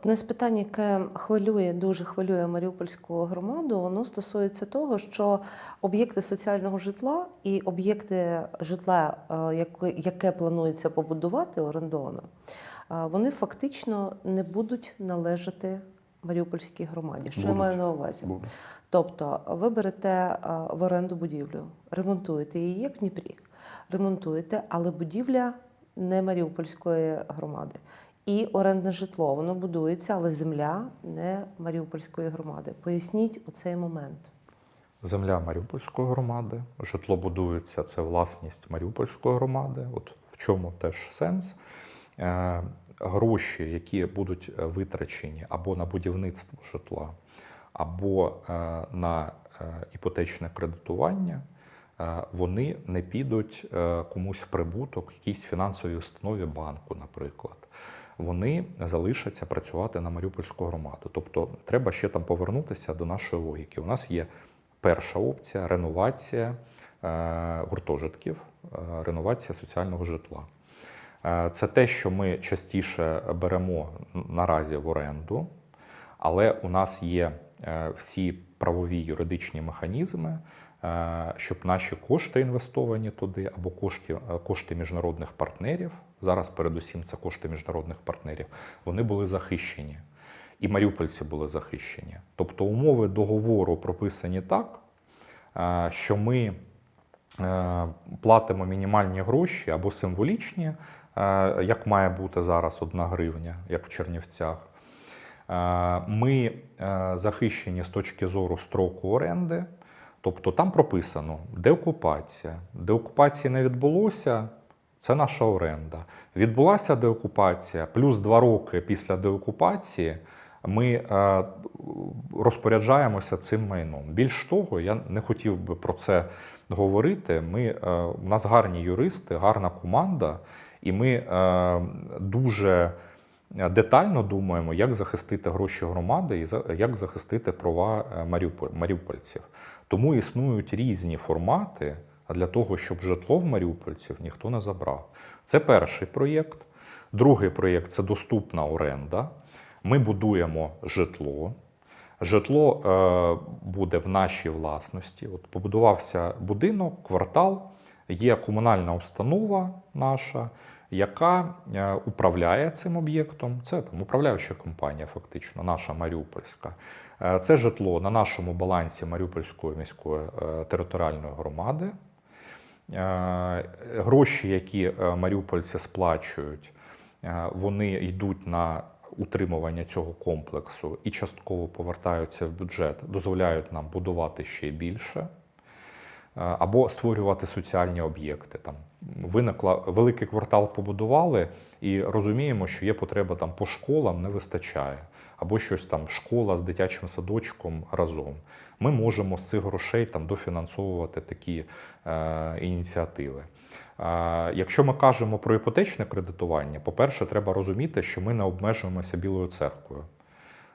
Одне з питань, яке хвилює, дуже хвилює Маріупольську громаду, воно стосується того, що об'єкти соціального житла і об'єкти житла, е, яке, планується побудувати орендовано, е, вони фактично не будуть належати Маріупольській громаді. Що я маю на увазі? Буде. Тобто ви берете е, в оренду будівлю, ремонтуєте її, як в Дніпрі, ремонтуєте, але будівля не Маріупольської громади. І орендне житло, воно будується, але земля не Маріупольської громади. Поясніть у цей момент. Земля Маріупольської громади, житло будується, це власність Маріупольської громади. От в чому теж сенс. Е, Гроші, які будуть витрачені або на будівництво житла, або е, на е, іпотечне кредитування, вони не підуть комусь в прибуток, якійсь фінансовій установі банку, наприклад. Вони залишаться працювати на Маріупольську громаду. Тобто треба ще там повернутися до нашої логіки. У нас є перша опція реновація е, гуртожитків, е, реновація соціального житла. Е, Це те, що ми частіше беремо наразі в оренду, але у нас є всі правові юридичні механізми, щоб наші кошти інвестовані туди, або кошти, кошти міжнародних партнерів, зараз передусім це кошти міжнародних партнерів, вони були захищені. І маріупольці були захищені. Тобто умови договору прописані так, що ми е, платимо мінімальні гроші або символічні, е, як має бути зараз одна гривня, як в Чернівцях. Е, Ми захищені з точки зору строку оренди, тобто там прописано деокупація. Деокупації не відбулося, це наша оренда. Відбулася деокупація, плюс два роки після деокупації ми е, розпоряджаємося цим майном. Більш того, я не хотів би про це говорити. Ми, е, у нас гарні юристи, гарна команда, і ми е, дуже детально думаємо, як захистити гроші громади і як захистити права маріуполь- маріупольців. Тому існують різні формати для того, щоб житло в маріупольців ніхто не забрав. Це перший проєкт. Другий проєкт це доступна оренда. Ми будуємо житло. Житло е, буде в нашій власності. От побудувався будинок, квартал, є комунальна установа наша, яка е, управляє цим об'єктом. Це там управляюча компанія, фактично, наша Маріупольська. Е, це житло на нашому балансі Маріупольської міської е, територіальної громади. Е, Гроші, які маріупольці сплачують, вони йдуть на утримування цього комплексу і частково повертаються в бюджет, дозволяють нам будувати ще більше. Або створювати соціальні об'єкти. Там виникла великий квартал побудували, і розуміємо, що є потреба там по школам, не вистачає, або щось там школа з дитячим садочком разом. Ми можемо з цих грошей там дофінансовувати такі е, ініціативи. Е, Якщо ми кажемо про іпотечне кредитування, по-перше, треба розуміти, що ми не обмежуємося Білою церквою.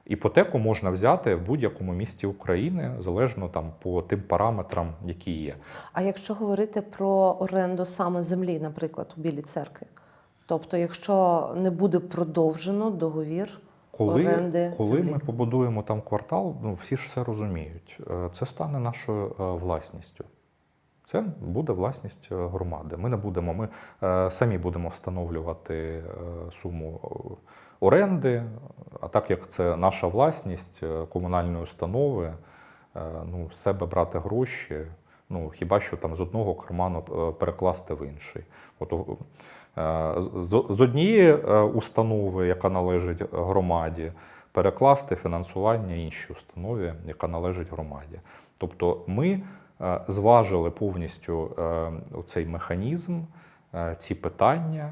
Іпотеку можна взяти в будь-якому місті України, залежно там по тим параметрам, які є. А якщо говорити про оренду саме землі, наприклад, у Білій церкві, тобто, якщо не буде продовжено договір Коли, оренди коли землі. ми побудуємо там квартал, ну всі ж це розуміють. Е, Це стане нашою е, власністю. Це буде власність е, громади. Ми не будемо, ми самі будемо встановлювати суму оренди. А так як це наша власність комунальної установи, ну, з себе брати гроші, ну хіба що там з одного карману перекласти в інший. От, з, з однієї е, установи, яка належить громаді, перекласти фінансування іншій установі, яка належить громаді. Тобто ми е, зважили повністю е, цей механізм, е, ці питання.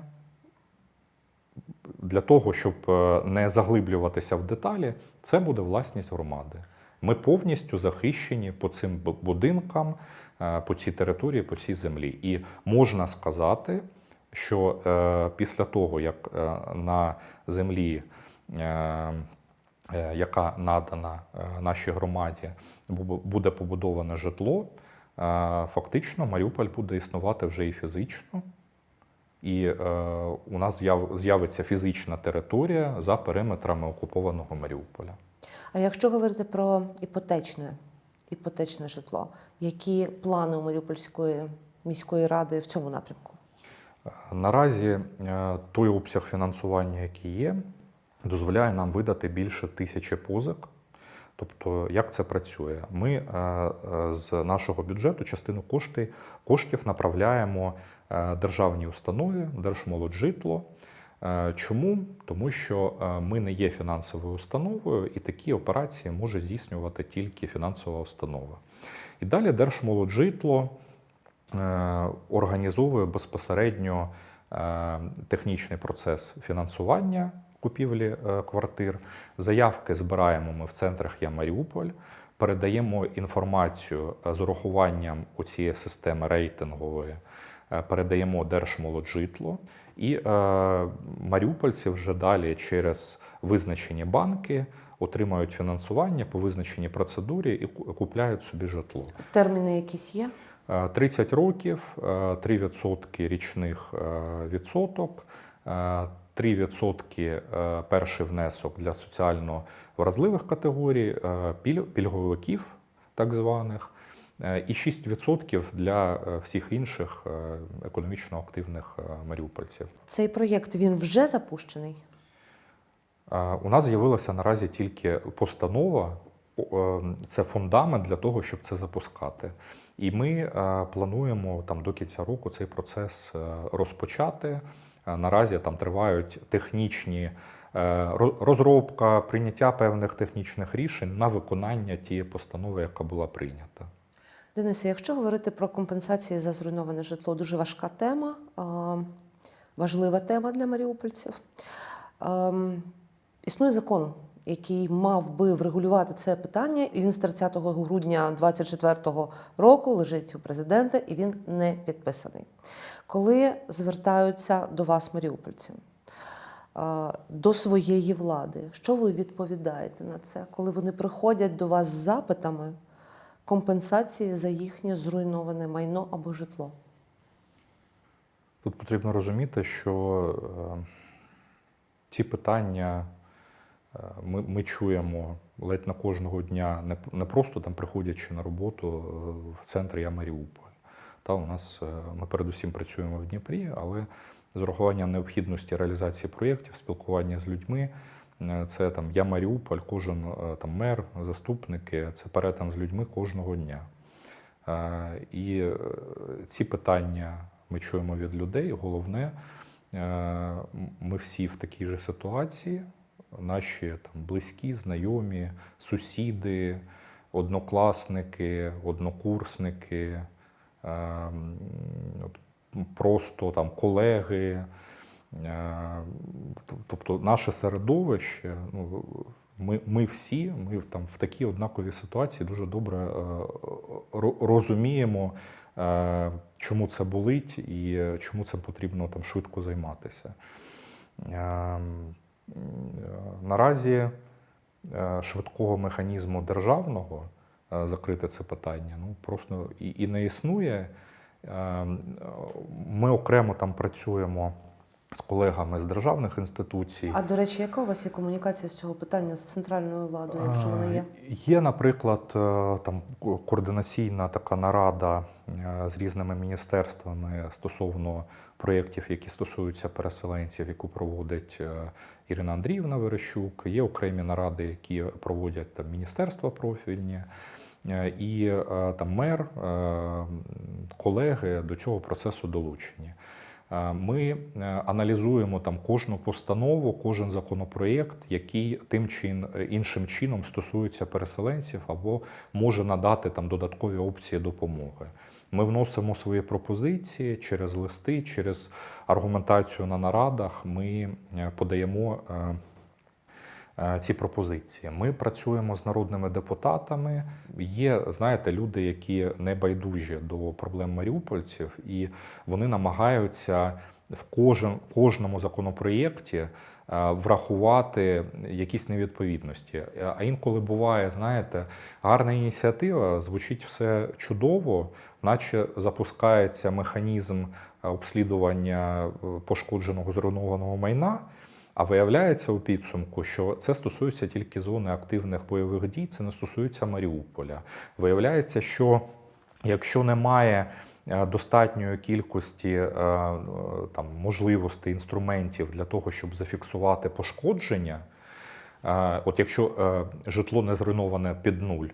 Для того, щоб е, не заглиблюватися в деталі, це буде власність громади. Ми повністю захищені по цим будинкам, е, по цій території, по цій землі. І можна сказати, що е, після того, як е, на землі, е, е, яка надана е, нашій громаді, буде побудоване житло, е, фактично Маріуполь буде існувати вже і фізично. і е, у нас з'яв- з'явиться фізична територія за периметрами окупованого Маріуполя. А якщо говорити про іпотечне, іпотечне житло, які плани у Маріупольської міської ради в цьому напрямку? Наразі е, той обсяг фінансування, який є, дозволяє нам видати більше тисячі позик. Тобто, як це працює? Ми е, е, з нашого бюджету частину кошти, коштів направляємо державній установі Держмолоджитло. Чому? Тому що ми не є фінансовою установою, і такі операції може здійснювати тільки фінансова установа. І далі Держмолоджитло організовує безпосередньо е, технічний процес фінансування купівлі е, квартир. Заявки збираємо ми в центрах Я Маріуполь, передаємо інформацію е, з урахуванням у цієї системи рейтингової, е, передаємо Держмолоджитло. І е, маріупольці вже далі через визначені банки отримають фінансування по визначеній процедурі і купляють собі житло. Терміни якісь є? Е, 30 років, е, 3% річних е, відсоток, е, 3% е, перший внесок для соціально вразливих категорій, е, пільговиків так званих, е, і 6% для е, всіх інших е, економічно активних е, маріупольців. Цей проєкт він вже запущений. Е, У нас з'явилася наразі тільки постанова. Е, Це фундамент для того, щоб це запускати. І ми е, плануємо там до кінця року цей процес е, розпочати. Е, Наразі там тривають технічні розробка, прийняття певних технічних рішень на виконання тієї постанови, яка була прийнята. Денисе, якщо говорити про компенсації за зруйноване житло, дуже важка тема, важлива тема для маріупольців. Ем, Існує закон, який мав би врегулювати це питання, і він з 30 грудня 2024 року лежить у президента, і він не підписаний. Коли звертаються до вас, маріупольці, е, до своєї влади, що ви відповідаєте на це, коли вони приходять до вас з запитами? компенсації за їхнє зруйноване майно або житло. Тут потрібно розуміти, що е, ці питання ми, ми чуємо ледь на кожного дня, не, не просто там приходячи на роботу е, в центрі Я Маріуполь. Та у нас е, ми передусім працюємо в Дніпрі, але з урахуванням необхідності реалізації проєктів, спілкування з людьми. е, Це там я Маріуполь, кожен е, там мер, заступники, це перетин з людьми кожного дня. Е, І е, ці питання ми чуємо від людей. Головне, е, ми всі в такій же ситуації. Наші там близькі, знайомі, сусіди, однокласники, однокурсники, е, м, от, м, просто там колеги. Е, Тобто наше середовище, ну, ми, ми всі, ми там в такій однаковій ситуації дуже добре е, розуміємо, е, чому це болить і чому цим потрібно там швидко займатися. Е, Наразі е, швидкого механізму державного е, закрити це питання ну, просто і, і не існує. Ми окремо там працюємо з колегами з державних інституцій. А до речі, яка у вас є комунікація з цього питання з центральною владою, якщо вона є? Є, наприклад, там координаційна така нарада з різними міністерствами стосовно проєктів, які стосуються переселенців, яку проводить е, Ірина Андріївна Верещук. Є окремі наради, які проводять там міністерства профільні. Е, І е, там мер, е, колеги до цього процесу долучені. Е, Ми е, аналізуємо там кожну постанову, кожен законопроєкт, який тим чи іншим чином стосується переселенців або може надати там додаткові опції допомоги. Ми вносимо свої пропозиції через листи, через аргументацію на нарадах. Ми е, подаємо е, е, ці пропозиції. Ми працюємо з народними депутатами. Є, знаєте, люди, які не байдужі до проблем маріупольців, і вони намагаються в кожен, кожному законопроєкті врахувати якісь невідповідності. Е, А інколи буває, знаєте, гарна ініціатива, звучить все чудово, наче запускається механізм е, обслідування е, пошкодженого зруйнованого майна. А виявляється у підсумку, що це стосується тільки зони активних бойових дій, це не стосується Маріуполя. Виявляється, що якщо немає е, достатньої кількості е, е, там, можливостей, інструментів для того, щоб зафіксувати пошкодження, е, от якщо е, житло не зруйноване під нуль,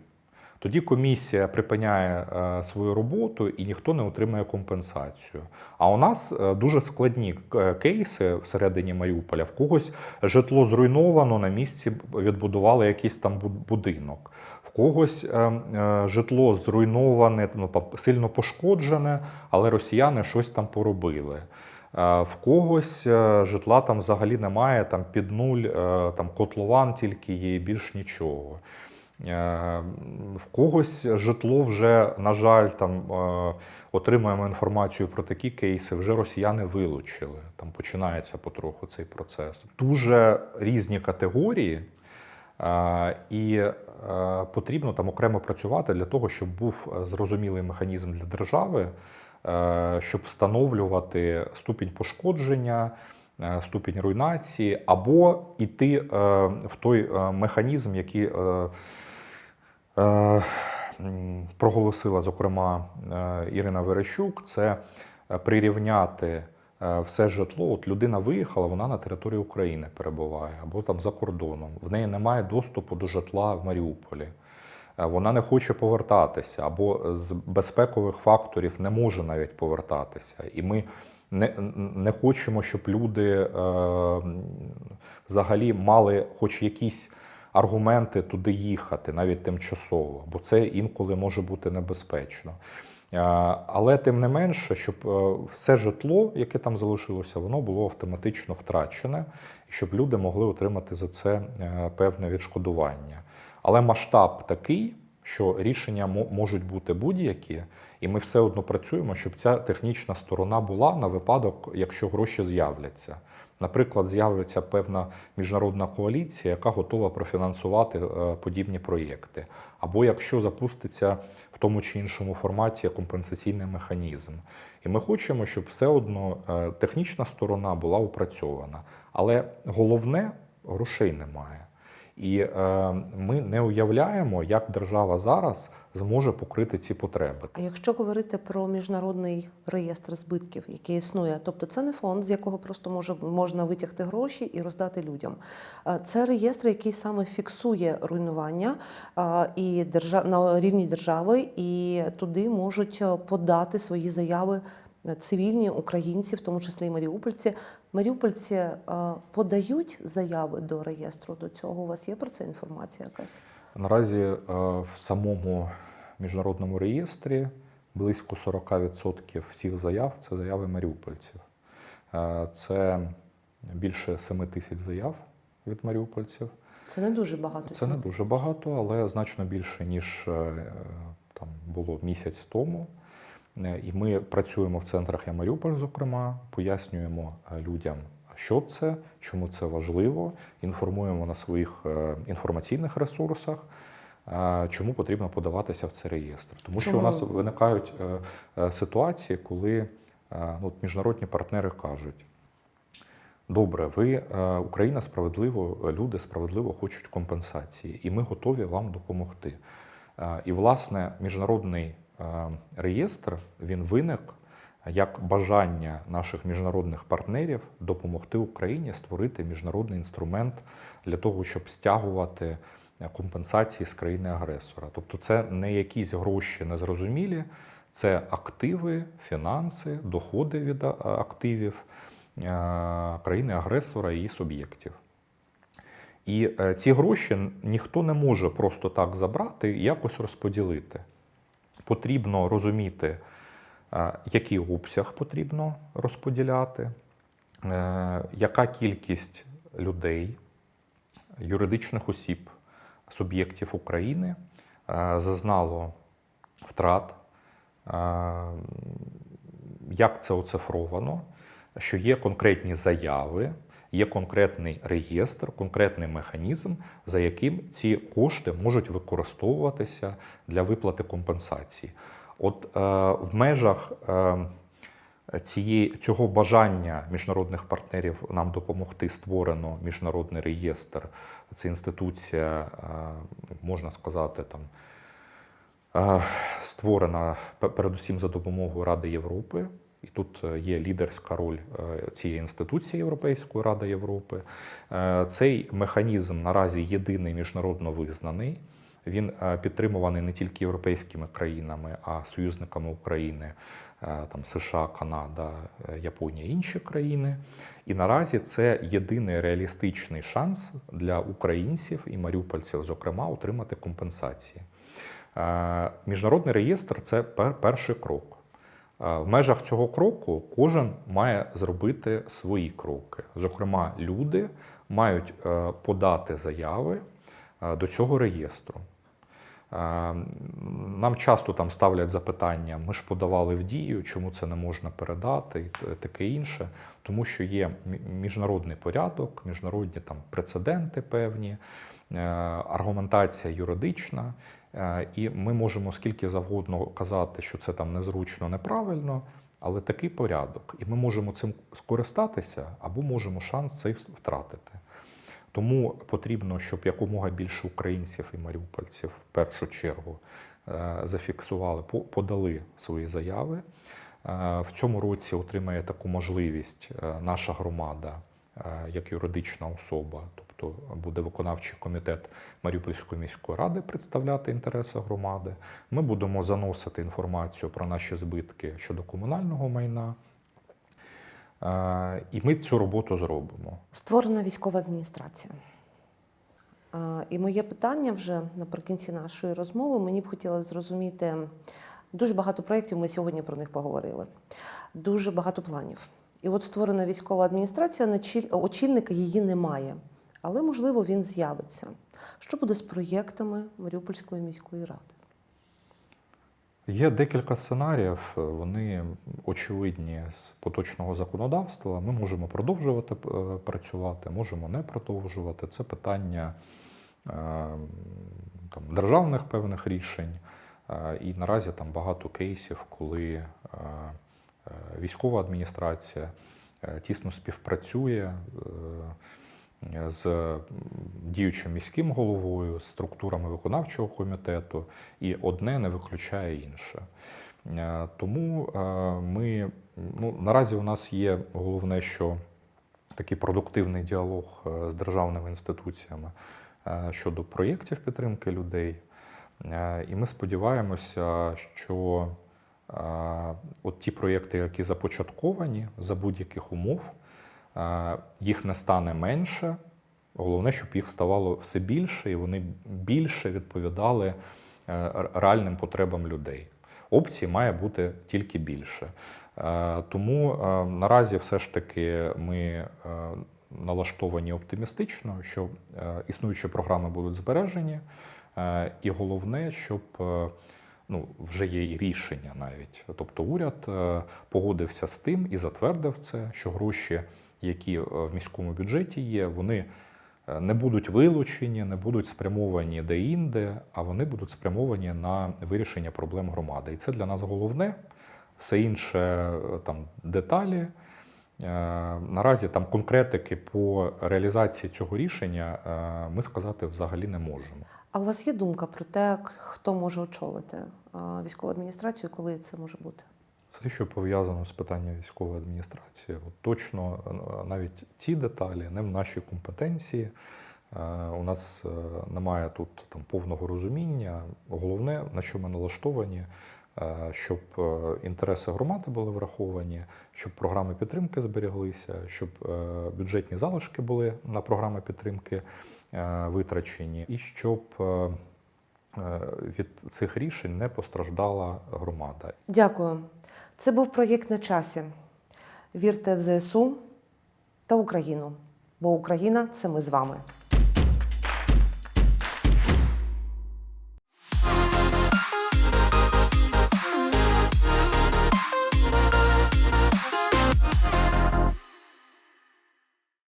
тоді комісія припиняє е, свою роботу і ніхто не отримує компенсацію. А у нас е, дуже складні е, кейси всередині Маріуполя. В когось житло зруйновано, на місці відбудували якийсь там будинок. Когось е, е, житло зруйноване, ну, сильно пошкоджене, але росіяни щось там поробили. Е, В когось житла там взагалі немає, там під нуль, там котлован тільки є, більш нічого. В когось житло вже, на жаль, там отримуємо інформацію про такі кейси, вже росіяни вилучили. Там починається потроху цей процес. Дуже різні категорії, і е, потрібно там окремо працювати для того, щоб був е, зрозумілий механізм для держави, е, щоб встановлювати ступінь пошкодження, ступінь руйнації, або йти в той механізм, який проголосила, зокрема, Ірина Верещук, це прирівняти все житло. От людина виїхала, вона на території України перебуває або там за кордоном. В неї немає доступу до житла в Маріуполі. Е, Вона не хоче повертатися, або з безпекових факторів не може навіть повертатися. І ми не, не хочемо, щоб люди е, взагалі мали хоч якісь аргументи туди їхати, навіть тимчасово, бо це інколи може бути небезпечно. Е, Але тим не менше, щоб е, все житло, яке там залишилося, воно було автоматично втрачене, і щоб люди могли отримати за це е, певне відшкодування. Але масштаб такий, що рішення можуть бути будь-які, і ми все одно працюємо, щоб ця технічна сторона була на випадок, якщо гроші з'являться. Наприклад, з'явиться певна міжнародна коаліція, яка готова профінансувати подібні проєкти. Або якщо запуститься тому чи іншому форматі компенсаційний механізм. І ми хочемо, щоб все одно е, технічна сторона була опрацьована. Але головне грошей немає. І е, ми не уявляємо, як держава зараз зможе покрити ці потреби. А якщо говорити про міжнародний реєстр збитків, який існує, тобто це не фонд, з якого просто може можна витягти гроші і роздати людям. Це реєстр, який саме фіксує руйнування і держа... на рівні держави, і туди можуть е, подати свої заяви цивільні українці, в тому числі і маріупольці. Маріупольці е, подають заяви до реєстру. До цього у вас є про це інформація якась? Наразі е, в самому міжнародному реєстрі близько 40% всіх заяв це заяви маріупольців. Е, Це більше 7 тисяч заяв від маріупольців. Це не дуже багато. Це не дуже багато, але значно більше, ніж е, там було місяць тому. Е, І ми працюємо в центрах Я Маріуполь, зокрема, пояснюємо е, людям, що це, чому це важливо, інформуємо на своїх е, інформаційних ресурсах, чому потрібно подаватися в цей реєстр. Тому що у нас виникають ситуації, коли ну, міжнародні партнери кажуть. Добре, ви Україна справедливо, люди справедливо хочуть компенсації, і ми готові вам допомогти. І, власне, міжнародний реєстр він виник як бажання наших міжнародних партнерів допомогти Україні створити міжнародний інструмент для того, щоб стягувати е, компенсації з країни-агресора. Тобто, це не якісь гроші незрозумілі, це активи, фінанси, доходи від активів е, країни-агресора і суб'єктів. І е, ці гроші ніхто не може просто так забрати і якось розподілити. Потрібно розуміти, е, який обсяг потрібно розподіляти, е, яка кількість людей, юридичних осіб, суб'єктів України е, зазнало втрат, як це оцифровано, що є конкретні заяви, є конкретний реєстр, конкретний механізм, за яким ці кошти можуть використовуватися для виплати компенсації. От е, в межах е, цієї, цього бажання міжнародних партнерів нам допомогти створено міжнародний реєстр. Це інституція, е, можна сказати, там. Е, Створена передусім за допомогою Ради Європи, і тут е, є лідерська роль е, цієї інституції Європейської Ради Європи. Е, Цей механізм наразі єдиний міжнародно визнаний. Він підтримуваний не тільки європейськими країнами, а союзниками України, там США, Канада, Японія інші країни. І наразі це єдиний реалістичний шанс для українців і маріупольців, зокрема, отримати компенсації. Міжнародний реєстр це перший крок. Е, В межах цього кроку кожен має зробити свої кроки. Зокрема, люди мають е, подати заяви е, до цього реєстру. Нам часто там ставлять запитання: ми ж подавали в дію, чому це не можна передати, і таке інше. Тому що є міжнародний порядок, міжнародні там прецеденти певні, аргументація юридична. Е, І ми можемо скільки завгодно казати, що це там незручно, неправильно, але такий порядок. І ми можемо цим скористатися або можемо шанс цей втратити. Тому потрібно, щоб якомога більше українців і маріупольців в першу чергу е, зафіксували, подали свої заяви. Е, В цьому році отримає таку можливість наша громада як юридична особа, тобто буде виконавчий комітет Маріупольської міської ради представляти інтереси громади. Ми будемо заносити інформацію про наші збитки щодо комунального майна. Е, І ми цю роботу зробимо. Створена військова адміністрація. І моє питання вже наприкінці нашої розмови. Мені б хотілося зрозуміти дуже багато проєктів. Ми сьогодні про них поговорили. Дуже багато планів. І от створена військова адміністрація, очільника її немає. Але можливо він з'явиться. Що буде з проєктами Маріупольської міської ради? Є декілька сценаріїв, вони очевидні з поточного законодавства. Ми можемо продовжувати е, працювати, можемо не продовжувати. Це питання е, там, державних певних рішень. Е, І наразі там багато кейсів, коли військова адміністрація тісно співпрацює з діючим міським головою, з структурами виконавчого комітету, і одне не виключає інше. Е, Тому е, ми ну, наразі у нас є головне, що такий продуктивний діалог е, з державними інституціями щодо проєктів підтримки людей. І ми сподіваємося, що от ті проєкти, які започатковані за будь-яких умов, їх не стане менше. Головне, щоб їх ставало все більше, і вони більше відповідали е, реальним потребам людей. Опцій має бути тільки більше. Е, Тому е, наразі все ж таки ми налаштовані оптимістично, що існуючі програми будуть збережені. І головне, щоб ну, вже є і рішення навіть. Тобто уряд погодився з тим і затвердив це, що гроші, які е, в міському бюджеті є, вони е, не будуть вилучені, не будуть спрямовані де-інде, а вони будуть спрямовані на вирішення проблем громади. І це для нас головне. Все інше е, там деталі. Наразі там конкретики по реалізації цього рішення ми сказати взагалі не можемо. А у вас є думка про те, хто може очолити військову адміністрацію, коли це може бути? Все, що пов'язано з питанням військової адміністрації, от точно е, навіть ці деталі не в нашій компетенції. Е, У нас е, немає тут там повного розуміння. Головне, на що ми налаштовані, щоб інтереси громади були враховані, щоб програми підтримки зберіглися, щоб бюджетні залишки були на програми підтримки витрачені, і щоб від цих рішень не постраждала громада. Дякую. Це був проєкт на часі. Вірте в ЗСУ та Україну, бо Україна це ми з вами.